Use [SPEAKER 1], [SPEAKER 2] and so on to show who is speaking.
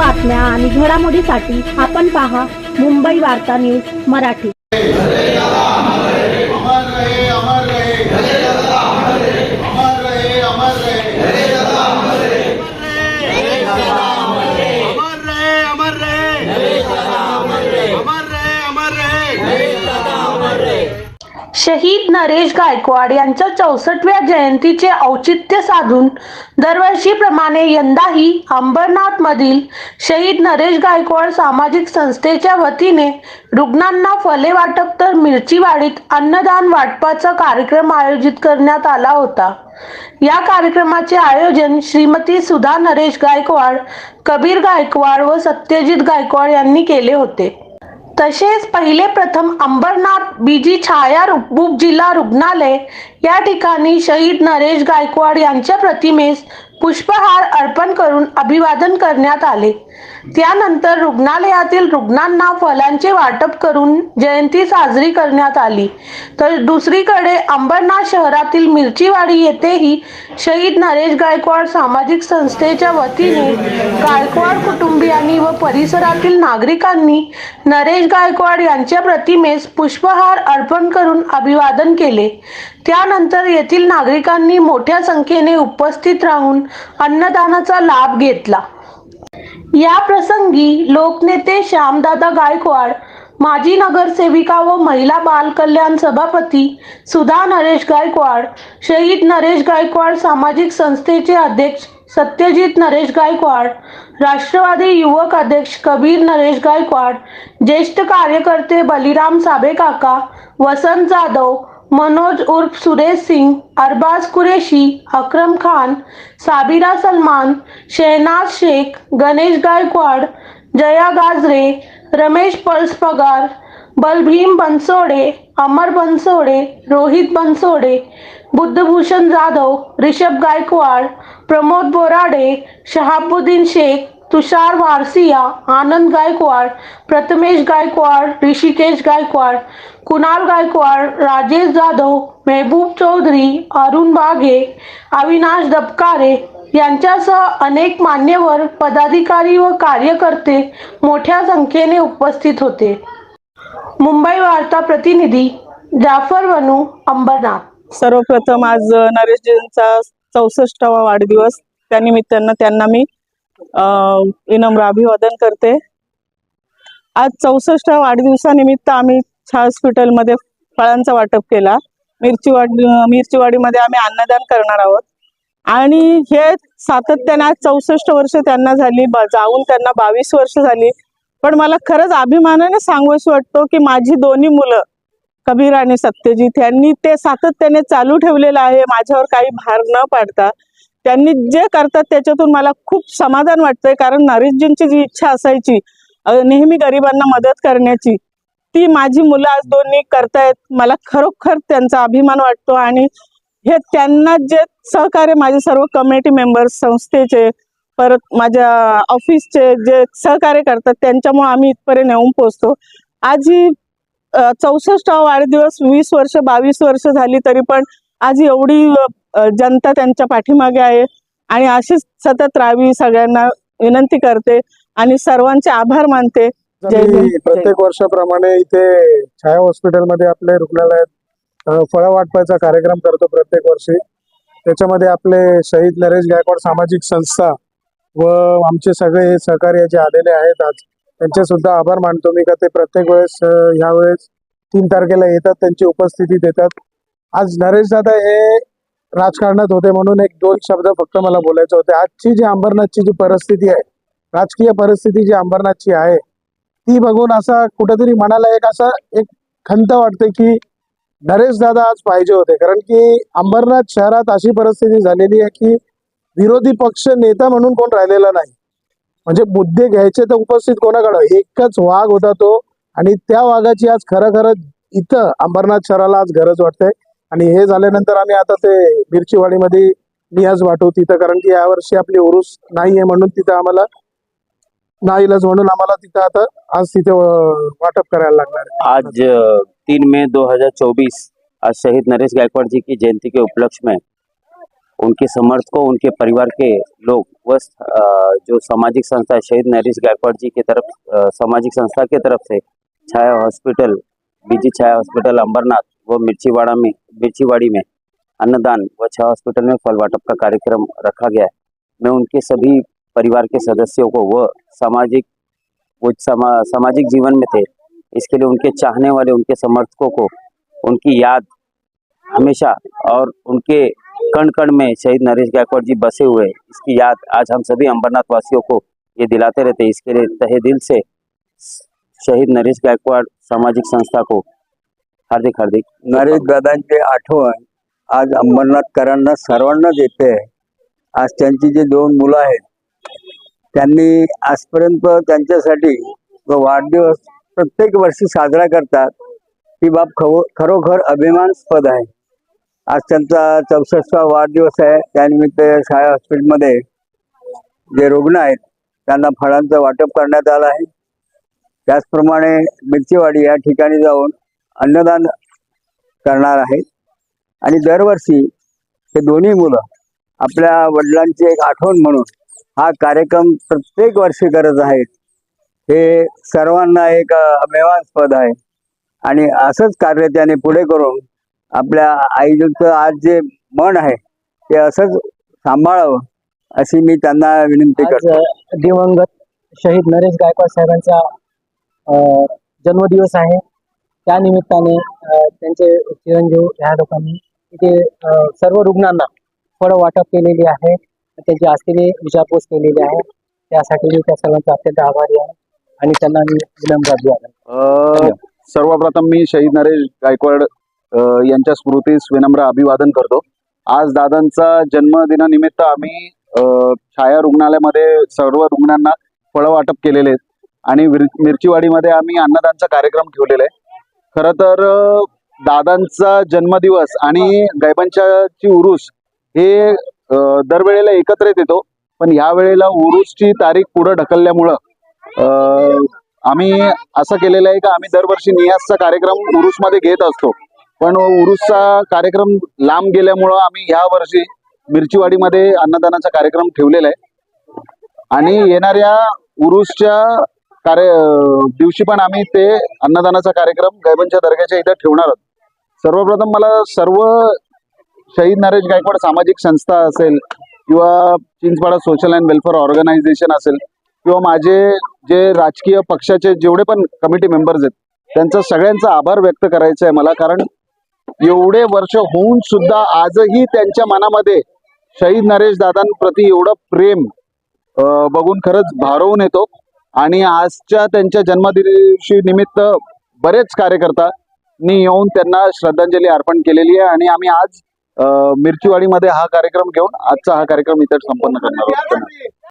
[SPEAKER 1] बातम्या आणि घडामोडीसाठी आपण पहा मुंबई वार्ता न्यूज मराठी. नरेश गायकवाड यांच्या चौसष्टव्या जयंतीचे औचित्य साधून दरवर्षीप्रमाणे यंदाही अंबरनाथमधील शहीद नरेश गायकवाड सामाजिक संस्थेच्या वतीने रुग्णांना फले वाटप तर मिरचीवाडीत अन्नदान वाटपाचा कार्यक्रम आयोजित करण्यात आला होता. या कार्यक्रमाचे आयोजन श्रीमती सुधा नरेश गायकवाड कबीर गायकवाड व सत्यजित गायकवाड यांनी केले होते. तसेच पहिले प्रथम अंबरनाथ बीजी छाया उप जिल्हा रुग्णालय या ठिकाणी शहीद नरेश गायकवाड यांच्या प्रतिमेस पुष्पहार अर्पण करून अभिवादन करण्यात आले. त्यानंतर रुग्णालयातील रुग्णांना फलांचे वाटप करून जयंती साजरी करण्यात आली. तर दुसरीकडे अंबरनाथ शहरातील मिरचीवाडी येथेही शहीद नरेश गायकवाड सामाजिक संस्थेच्या वतीने गायकवाड कुटुंबियांनी व परिसरातील नागरिकांनी नरेश गायकवाड यांच्या प्रतिमेस पुष्पहार अर्पण करून अभिवादन केले. त्या त्यानंतर येथील नागरिकांनी मोठ्या संख्येने उपस्थित राहून अन्नदानाचा लाभ घेतला. या प्रसंगी लोकनेते श्यामदादा गायकवाड माजी नगरसेविका व महिला बाल कल्याण सभापती सुधा नरेश गायकवाड शहीद नरेश गायकवाड सामाजिक संस्थेचे अध्यक्ष सत्यजित नरेश गायकवाड राष्ट्रवादी युवक अध्यक्ष कबीर नरेश गायकवाड ज्येष्ठ कार्यकर्ते बलिराम साबे काका वसंत जाधव मनोज उर्फ़ सुरेश सिंह, अरबाज कुरेशी, अक्रम खान, साबिरा सलमान, शहनाज शेख, गणेश गायकवाड, जया गाजरे, रमेश पल्स पगार, बलभीम बनसोडे, अमर बनसोडे, रोहित बनसोडे, बुद्धभूषण जाधव रिषभ गायकवाड, प्रमोद बोराडे, शहाबुद्दीन शेख तुषार वारसिया आनंद गायकवाड प्रथमेश गायकवाड ऋषिकेश गायकवाड कुणाल गायकवाड राजेश जाधव मेहबूब चौधरी अरुण बाघे अविनाश दबकारे यांच्यासह अनेक मान्यवर पदाधिकारी व कार्यकर्ते मोठ्या संख्येने उपस्थित होते. मुंबई वार्ता प्रतिनिधी जाफर वनू अंबरनाथ.
[SPEAKER 2] सर्वप्रथम आज नरेशजींचा चौसष्टावा वाढदिवस. त्यानिमित्तानं त्यांना मी विनम्र अभिवादन करते. आज चौसष्ट वाढदिवसानिमित्त आम्ही छा हॉस्पिटलमध्ये फळांचा वाटप केला. मिरचीवाडी मिरचीवाडीमध्ये आम्ही अन्नदान करणार आहोत. आणि हे सातत्याने आज चौसष्ट वर्ष त्यांना झाली. जाऊन त्यांना बावीस वर्ष झाली. पण मला खरंच अभिमानाने सांगूशी वाटतो की माझी दोन्ही मुलं कबीर आणि सत्यजित यांनी ते सातत्याने चालू ठेवलेलं आहे. माझ्यावर काही भार न पाडता त्यांनी जे करतात त्याच्यातून मला खूप समाधान वाटतंय. कारण नरेशजींची जी इच्छा असायची नेहमी गरिबांना मदत करण्याची ती माझी मुलं आज दोन्ही करतायत. मला खरोखर त्यांचा अभिमान वाटतो आणि हे त्यांना जे सहकार्य माझे सर्व कमिटी मेंबर्स संस्थेचे परत माझ्या ऑफिसचे जे सहकार्य करतात त्यांच्यामुळे आम्ही इथपर्यंत येऊन पोहोचतो. आज ही चौसष्टावा वाढदिवस वीस वर्ष बावीस वर्ष झाली तरी पण आज एवढी जनता त्यांच्या पाठीमागे आहे आणि अशीच सतत राहावी सगळ्यांना विनंती करते आणि सर्वांचे आभार मानते.
[SPEAKER 3] प्रत्येक वर्षाप्रमाणे इथे छाया हॉस्पिटलमध्ये आपले रुग्णालयात फळं वाटपायचा कार्यक्रम करतो प्रत्येक वर्षी. त्याच्यामध्ये आपले शहीद नरेश गायकवाड सामाजिक संस्था व आमचे सगळे सहकारी जे आलेले आहेत आज त्यांचे सुद्धा आभार मानतो. मी का ते प्रत्येक वेळेस अ, ह्या वेळेस तीन तारखेला येतात त्यांची उपस्थिती देतात. आज नरेश दादा हे राजकारणात होते म्हणून एक दोन शब्द फक्त मला बोलायचे होते. आजची जी अंबरनाथची जी परिस्थिती आहे राजकीय परिस्थिती जी अंबरनाथची आहे ती बघून असा कुठेतरी मनाला एक असा एक खंत वाटते की नरेश दादा आज पाहिजे होते. कारण की अंबरनाथ शहरात अशी परिस्थिती झालेली आहे की विरोधी पक्ष नेता म्हणून कोण राहिलेला नाही. म्हणजे मुद्दे घ्यायचे तर उपस्थित कोणाकडं? एकच वाघ होता तो आणि त्या वाघाची आज खरं खरं इथं अंबरनाथ शहराला आज गरज वाटते. आणि हे झाल्यानंतर आम्ही आता ते मिरचीवाडीमध्ये नियाज वाटू तिथं कारण की यावर्षी आपली उरूस नाही आहे म्हणून तिथं आम्हाला नाईलाज म्हणून आम्हाला तिथं आता आज तिथे वाटप करायला लागणार आज
[SPEAKER 4] आज मे तीन हजार 2024 आज शहीद नरेश गायकवाड़ जी की जयंती के उपलक्ष्य में उनके समर्थकों उनके परिवार के लोग व जो सामाजिक संस्था शहीद नरेश गायकवाड़ जी की तरफ सामाजिक संस्था के तरफ से Chhaya hospital BG Chhaya hospital Ambernath व मिर्चीवाड़ा में मिर्चीवाड़ी में अन्नदान व छाया हॉस्पिटल में फल वाटप का कार्यक्रम रखा गया मैं उनके सभी परिवार के सदस्यों को व सामाजिक वो समा, सामाजिक जीवन में थे इसके लिए उनके चाहने वाले उनके समर्थकों को उनकी याद हमेशा और उनके कण कण में शहीद नरेश गायकवाड़ जी बसे हुए इसकी याद आज हम सभी अम्बरनाथ वासियों को ये दिलाते रहते इसके लिए तहे दिल से शहीद नरेश गायकवाड़ सामाजिक संस्था को हार्दिक हार्दिक.
[SPEAKER 5] नरेश दादांची आठवण आज अंबरनाथकरांना सर्वांनाच येते आज त्यांची जे दोन मुलं आहेत त्यांनी आजपर्यंत त्यांच्यासाठी जो वाढदिवस प्रत्येक वर्षी साजरा करतात ही बाब खव खरोखर अभिमानास्पद आहे. आज त्यांचा चौसष्टवा वाढदिवस आहे. त्यानिमित्त शाळा हॉस्पिटलमध्ये जे रुग्ण आहेत त्यांना फळांचं वाटप करण्यात आलं आहे. त्याचप्रमाणे मिरचीवाडी या ठिकाणी जाऊन अन्नदान करणार आहेत. आणि दरवर्षी हे दोन्ही मुलं आपल्या वडिलांची एक आठवण म्हणून हा कार्यक्रम प्रत्येक वर्षी करत आहेत. हे सर्वांना एक अभिमानास्पद आहे. आणि असंच कार्य त्याने पुढे करून आपल्या आईचं आज जे मन आहे ते असंच सांभाळावं अशी मी त्यांना विनंती करतो.
[SPEAKER 6] दिवंगत शहीद नरेश गायकवाड साहेबांचा जन्मदिवस आहे. त्या निमित्ताने त्यांचे चिरंजीव ह्या लोकांनी. तिथे सर्व रुग्णांना फळं वाटप केलेली आहे. त्यांची आस्थेने विचारपूस केलेली आहे. त्यासाठी मी त्या सर्वांचा अत्यंत आभारी आहे आणि त्यांना मी विनम्र
[SPEAKER 7] सर्वप्रथम मी शहीद नरेश गायकवाड यांच्या स्मृतीस विनम्र अभिवादन करतो. आज दादांचा जन्मदिनानिमित्त आम्ही अ, छाया रुग्णालयामध्ये सर्व रुग्णांना फळं वाटप केलेले आहेत. आणि मिरचीवाडीमध्ये आम्ही अन्नदानचा कार्यक्रम ठेवलेला आहे. खरं तर दादांचा जन्मदिवस आणि गायबांच्याची उरुस हे दरवेळेला एकत्रित येतो. पण ह्या वेळेला उरुसची तारीख पुढे ढकलल्यामुळं आम्ही असं केलेलं आहे का आम्ही दरवर्षी नियासचा कार्यक्रम उरुसमध्ये घेत असतो. पण उरुसचा कार्यक्रम लांब गेल्यामुळं आम्ही ह्या वर्षी मिरचीवाडीमध्ये अन्नदानाचा कार्यक्रम ठेवलेला आहे. आणि येणाऱ्या उरुसच्या कार्य दिवशी पण आम्ही ते अन्नदानाचा कार्यक्रम गैबनच्या दर्ग्याच्या इथं ठेवणार आहोत. सर्वप्रथम मला सर्व शहीद नरेश गायकवाड सामाजिक संस्था असेल किंवा Chinchpada social and welfare organisation असेल किंवा माझे जे राजकीय पक्षाचे जेवढे पण कमिटी मेंबर्स आहेत त्यांचा सगळ्यांचा आभार व्यक्त करायचा आहे मला. कारण एवढे वर्ष होऊन सुद्धा आजही त्यांच्या मनामध्ये शहीद नरेश दादांप्रती एवढं प्रेम बघून खरंच भारावून येतो. आणि आजच्या त्यांच्या जन्मदिवशी निमित्त बरेच कार्यकर्तांनी येऊन त्यांना श्रद्धांजली अर्पण केलेली आहे आणि आम्ही आज मिरचीवाडीमध्ये हा कार्यक्रम घेऊन आजचा हा कार्यक्रम इथे संपन्न करणार आहोत.